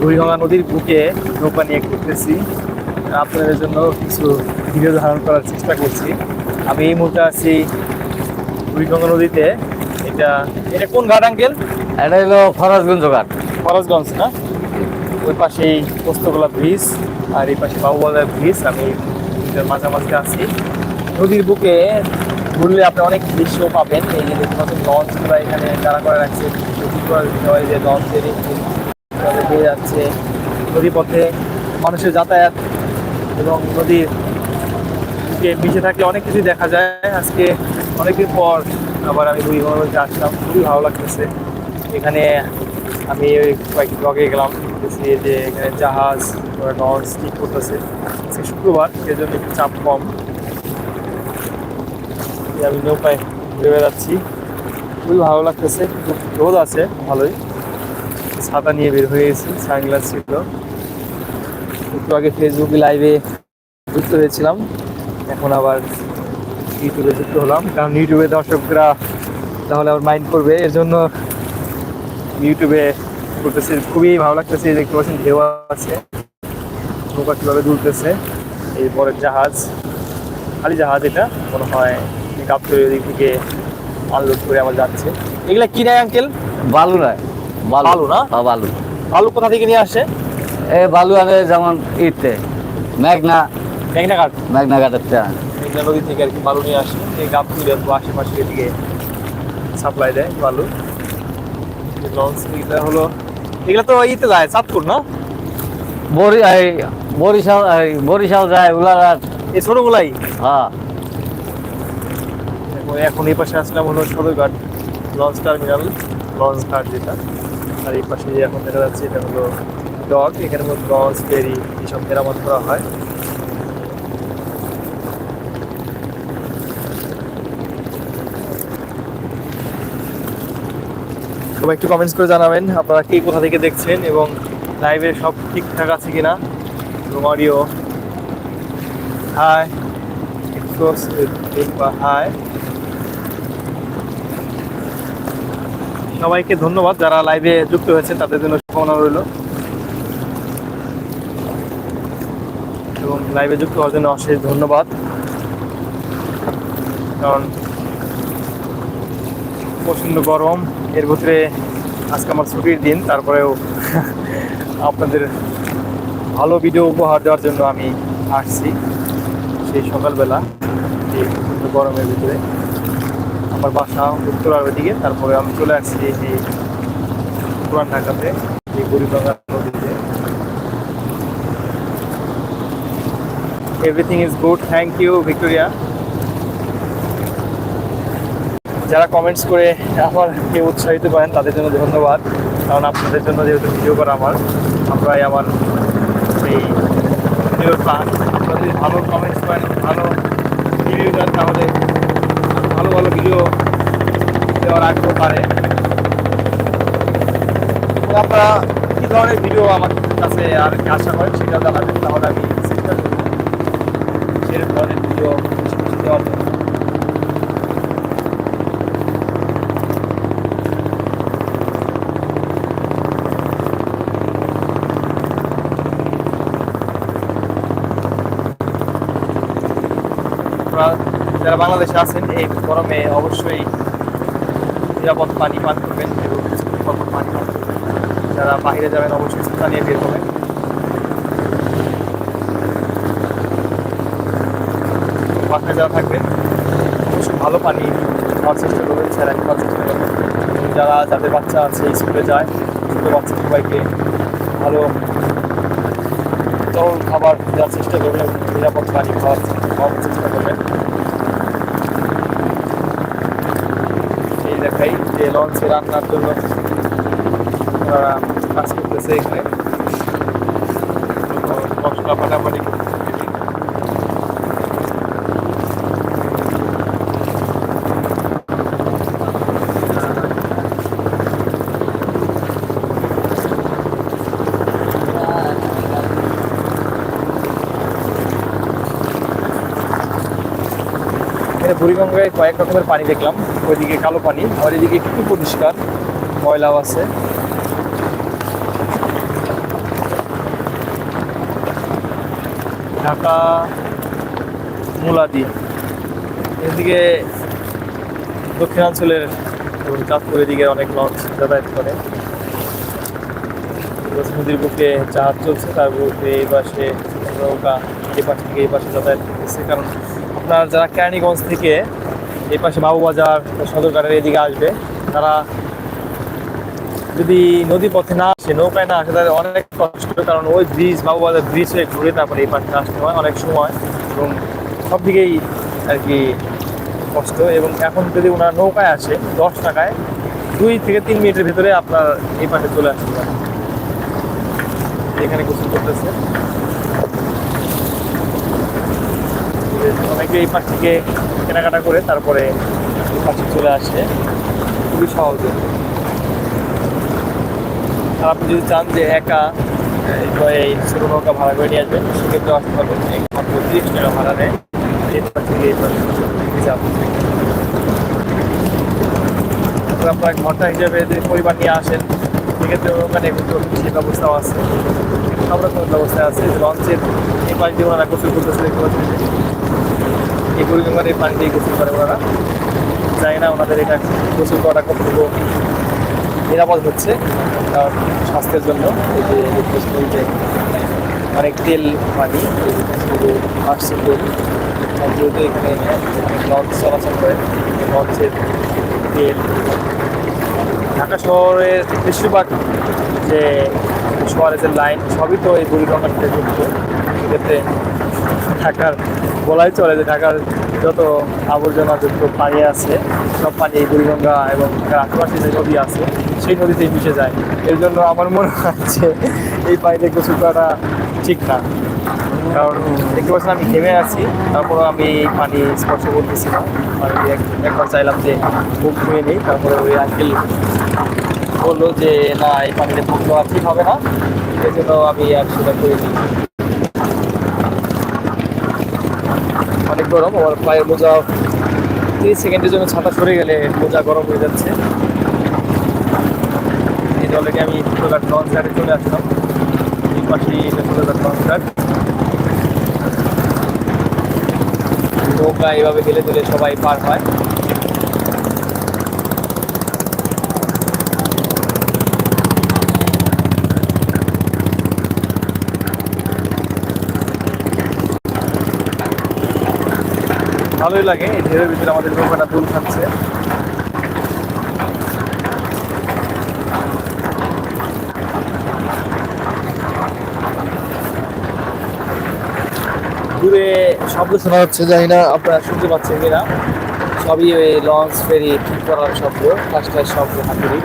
বুড়িগঙ্গা নদীর বুকে নৌকা নিয়ে ঘুরতেছি। আপনাদের জন্য কিছু ভিডিও ধারণ করার চেষ্টা করছি। আমি এই মুহূর্তে আছি বুড়িগঙ্গা নদীতে। এটা এটা কোন ঘাট আঙ্কেল? এটা হলো ফরাজগঞ্জ ঘাট। ফরাজগঞ্জ না? ওই পাশেই পোস্তগোলা ব্রিজ আর এই পাশে বাবুবাজার ব্রিজ। আমি মাঝামাঝি আছি। নদীর বুকে ঘুরলে আপনি অনেক দৃশ্য পাবেন। এই যে দেখুন নতুন লঞ্চগুলো এখানে দাঁড়া করে রাখছে করার বিষয় যে লঞ্চের দিয়ে যাচ্ছে। নদী পথে মানুষের যাতায়াত এবং নদীর মিশে থাকলে অনেক কিছু দেখা যায়। আজকে অনেকদিন পর আবার আমি দুই ঘণ্টা আসলাম। খুবই ভালো লাগতেছে। এখানে আমি ওই কয়েক ব্লগে গেলাম। দেখছি যে এখানে জাহাজ লঞ্চ ঠিক করতেছে। আজকে শুক্রবার, সেজন্য একটু চাপ কম। আমি নৌকায় ঘুরে বেড়াচ্ছি খুবই ভালো লাগতেছে। রোদ আছে, ভালোই। ছাতা নিয়ে বের হয়ে গেছি, সানগ্লাস ছিল। একটু আগে ফেসবুকে লাইভে যুক্ত হয়েছিলাম, এখন আবার ইউটিউবে যুক্ত হলাম। কারণ ইউটিউবে দর্শকরা তাহলে আবার মাইন্ড করবে এর জন্য ইউটিউবে করতেছে খুবই ভালো লাগতেছে দেখতে পাচ্ছেন ঢেউ আছে, নৌকা কীভাবে দুলতেছে, এই বড় জাহাজ, খালি জাহাজ এটা, মনে হয় গাবতলি ওদিক থেকে আনলোড করে আমার যাচ্ছে। এগুলা কি নেয় আঙ্কেল বালু নয় বালু। না? হ্যাঁ, বালু। কোথা থেকে নিয়ে আসে এই বালু আনে যেমন ইতে মেঘনা। মেঘনা ঘাট। মেঘনা ঘাটের মেঘনা নদী থেকে আর কি বালু নিয়ে আসে এই অথবা আশেপাশে এদিকে সাপ্লাই দেয় বালু। লঞ্চ এগুলা হলো এগুলা তো ইতে যায় চাঁদপুর না? বরি এই বরিশাল বরিশাল যায় উলারহাট। এই ছোটগুলাই? হ্যাঁ। এখন এই পাশে আসলাম হলো সদরঘাট লঞ্চ টার্মিনাল লঞ্চ ঘাট যেটা। আর এই পাশে এখন দেখা যাচ্ছে এটা হলো ডক এখানে মধ্যে লঞ্চ ফেরি এইসব মেরামত করা হয়। সবাই একটু কমেন্টস করে জানাবেন, আপনারা কে কোথা থেকে দেখছেন এবং লাইভে সব ঠিকঠাক আছে কিনা? এবং অডিও হাই হাই সবাইকে ধন্যবাদ যারা লাইভে যুক্ত হয়েছে তাদের জন্য শুভকামনা রইল। এবং লাইভে যুক্ত হওয়ার জন্য অশেষ ধন্যবাদ। কারণ প্রচণ্ড গরম, এর ভিতরে আজকে আমার ছুটির দিন, তারপরেও আপনাদের ভালো ভিডিও উপহার দেওয়ার জন্য আমি আসছি। সেই সকালবেলা, এই গরমের ভিতরে। আমার বাসা উত্তর উত্তরার দিকে তারপরে আমি চলে আসছি এই পুরান ঢাকাতে, এই বুড়িগঙ্গা নদীতে। Everything is good thank you Victoria. যারা কমেন্টস করে আমাকে উৎসাহিত করেন, তাদের জন্য ধন্যবাদ, কারণ আপনাদের জন্য যেহেতু ভিডিও করা আমার, আমরাই আমার এই ভিডিওর প্ল্যান যদি ভালো কমেন্টস করেন, ভালো রিভিউ দেন, তাহলে ভালো ভিডিও দেওয়ার আগ্রহ পারে আপনারা কী ধরনের ভিডিও আমার কাছে আর আশা করেন সেটা জানাবেন, তাহলে আমি চেষ্টা করব সেরকম ধরনের ভিডিও দেওয়ার জন্য। আপনারা যারা বাংলাদেশে আছেন, এই গরমে অবশ্যই নিরাপদ পানি পান করবেন এবং নিরাপদ পানি পান করবেন। যারা বাইরে যাবেন, অবশ্যই ছাতা নিয়ে বের হবেন। বাসায় যারা থাকবেন, অবশ্যই ভালো পানি খাওয়ার চেষ্টা করবেন স্যালাইন খাওয়ার চেষ্টা করবেন। যারা যাদের বাচ্চা আছে, স্কুলে যায়, ছোটো বাচ্চা সবাইকে ভালো তরল খাবার দেওয়ার চেষ্টা করবেন নিরাপদ পানি খাওয়ার খাওয়ার চেষ্টা করবেন এই দেখাই যে লঞ্চে রান্নার জন্য কাজ করতেছে এখানে। মশলা ফাটাফাটি বুড়িগঙ্গায় কয়েক রকমের পানি দেখলাম। ওইদিকে কালো পানি আর এদিকে একটু পরিষ্কার। ময়লাও আছে। ঢাকা মুলাদি এদিকে দক্ষিণাঞ্চলের চাঁদপুর দিকে অনেক লঞ্চ যাতায়াত করে। নদীর বুকে জাহাজ চলছে, তার বুকে এই পাশে নৌকা, এই পাশ থেকে এই পাশে যাতায়াত করতেছে। কারণ আপনার যারা কেরানীগঞ্জ থেকে এই পাশে বাবুবাজার সদরঘাটের এদিকে আসবে, তারা যদি নদী পথে না আসে, নৌকায় না আসে, তাদের অনেক কষ্ট কারণ ওই ব্রিজ, বাবুবাজার ব্রিজ হয়ে ঘুরে তারপরে এই পাশে আসতে হয় অনেক সময় এবং সব দিকেই আর কি কষ্ট। এবং এখন যদি ওনার নৌকায় আসে, দশ টাকায়, দুই থেকে তিন মিনিটের ভিতরে আপনার এই পাশে চলে আসতে পারে। এখানে গোসল করতেছে। অনেকে এই পাশ থেকে কেনাকাটা করে তারপরে পাশে চলে আসে। খুবই সহজে। আর আপনি যদি চান যে একা এই- ছোটো নৌকা ভাড়া করে নিয়ে আসবেন সেক্ষেত্রে আসতে পারবেন। তিরিশ টাকা ভাড়া নেয়। এই পাশ থেকে এই পাশে আপনার ঘণ্টা হিসেবে যদি পরিবার নিয়ে আসেন সেক্ষেত্রে ওখানে কিন্তু সেই ব্যবস্থাও আছে সব রকমের ব্যবস্থা আছে লঞ্চের এই পাশ দিয়ে ওনারা গোসল করতেছে, দেখতে পাচ্ছেন যে। এই পরিমাণ এই পানি দিয়ে গোসল করে ওনারা জানি না ওনাদের এটা গোসল করাটা কতটুকু নিরাপদ হচ্ছে, কারণ স্বাস্থ্যের জন্য এই যে অনেক তেল পানি আসছে যেহেতু এখানে লঞ্চ চলাচল করে, লঞ্চের তেল ঢাকা শহরের বেশিরভাগ যে যে লাইন, সবই তো এই বুড়িগঙ্গার সাথে যুক্ত। সেক্ষেত্রে ঢাকার বলাই চলে যে ঢাকার যত আবর্জনা যুক্ত পানি আছে, সব পানি এই বুড়িগঙ্গা এবং ঢাকার আশেপাশে যে নদী আছে, সেই নদীতেই মিশে যায়। এর জন্য আমার মনে হচ্ছে এই পানিতে গোসল করাটা ঠিক না। কারণ দেখতে পাচ্ছেন আমি ঘেমে আছি তারপরে আমি এই পানি স্পর্শ করতেছি না। আমি এক- একবার চাইলাম যে বুক ধুয়ে নিই, তারপরে ওই আঙ্কেল বলল যে, না, এই পানিতে মুখ আর ঠিক হবে না। এই জন্য আমি আর সেটা করে করিনি। অনেক গরম আমার পায়ের মোজা তিরিশ সেকেন্ডের জন্য ছাতা সরে গেলে মোজা গরম হয়ে যাচ্ছে। এই অলরেডি আমি ছোটোঘাট লঞ্চ ঘাটে চলে আসলাম? এই এটা ছোটোঘাট লঞ্চ ঘাট। নৌকা এইভাবে গেলে দিলে সবাই পার হয়। ভালোই লাগে, এই ঢেউয়ের ভিতরে আমাদের নৌকাটা দুল খাচ্ছে। দূরে শব্দ শোনা হচ্ছে জানি না আপনারা শুনতে পাচ্ছেন কিনা। সবই ওই লঞ্চ ফেরি ঠিক করার শব্দ ফার্স্টের শব্দ, হাতুড়ি।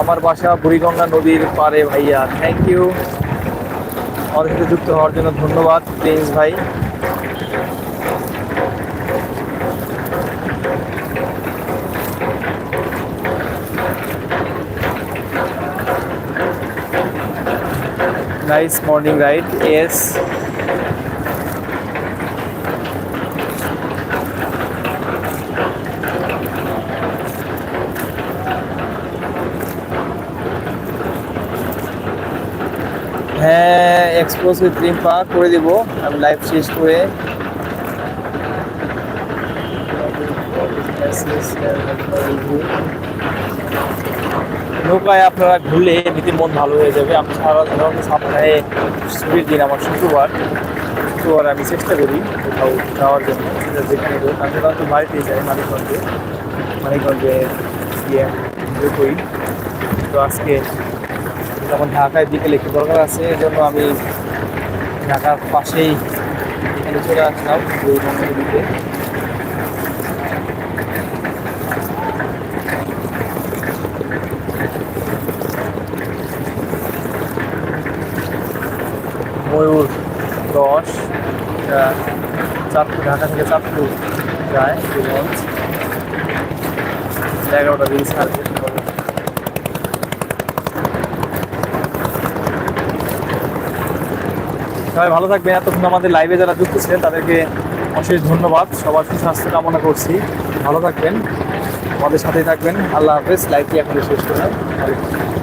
আমার বাসা বুড়িগঙ্গা নদীর পারে ভাইয়া থ্যাংক ইউ আমাদের সাথে যুক্ত হওয়ার জন্য ধন্যবাদ প্রিন্স ভাই। Nice morning ride yes. Expose with Rimpa করে দিব। আমি লাইভ শেষ করে নৌকায় আপনারা ঘুরলে এমনিতে মন ভালো হয়ে যাবে। আমি সারা সাধারণত সপ্তাহে ছুটির দিন আমার শুক্রবার। শুক্রবার আমি চেষ্টা করি কোথাও যাওয়ার জন্য, যেখানে আমি সাধারণত বাড়িতেই যাই মানিকগঞ্জে। মানিকগঞ্জে গিয়ে করি তো আজকে যখন ঢাকায় বিকেলে একটু দরকার আছে এই জন্য আমি ঢাকার পাশেই এখানে চলে আসলাম দিকে। ময়ূর দশ চাঁদপুর, ঢাকা থেকে চাঁদপুর যায় এগারোটা দিন ছাড়বে। সবাই ভালো থাকবেন এতক্ষণ আমাদের লাইভে যারা যুক্ত ছিলেন, তাদেরকে অশেষ ধন্যবাদ। সবার সুস্বাস্থ্য কামনা করছি। ভালো থাকবেন। আমাদের সাথেই থাকবেন। আল্লাহ হাফেজ। লাইভটি এখন শেষ করে